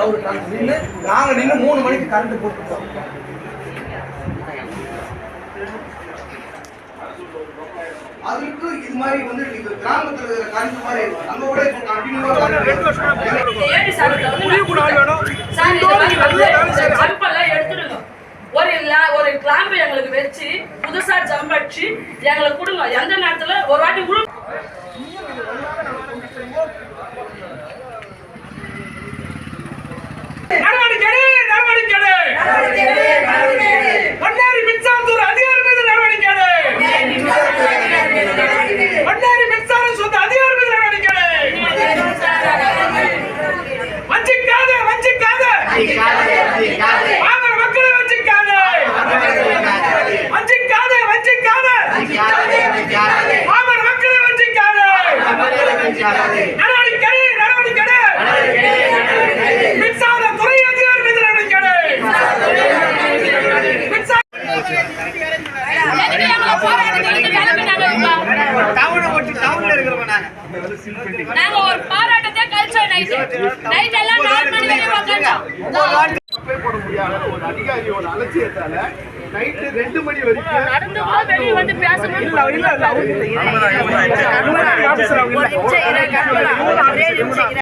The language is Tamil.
அவரு நின்று நாங்க நின்று மூணு மணிக்கு கரண்ட் போட்டுருக்கோம் அதுக்கு இது மாதிரி வந்து இது கிராமத்துல இருக்கிற கரண்ட் மாதிரி நம்ம கூட இப்போ கண்டினியூவா ஏடி சார் இதை வந்து சார் இது மாதிரி வந்து ஜம்பெல்லாம் எடுத்துடுங்க. ஒரு ஒரு கிளாம்பு எங்களுக்கு வச்சு புதுசா ஜம்ப் அடிச்சு எங்களுக்கு கொடுங்க. எந்த நேரத்துல? ஒரு வாட்டி உழு நாங்க ஒரு பாரா நைட்டு நைட் எல்லாம் நாலு மணி வரையும் உட்காந்தோம் போட முடியாத ஒரு அதிகாரியோட அலட்சியத்தால நைட்டு ரெண்டு மணி வரைக்கும் நடந்து கூட வெளியே வந்து பேசணும் இல்ல, இல்ல, இல்ல, அவங்க ஆபீசர் அவங்க இல்ல.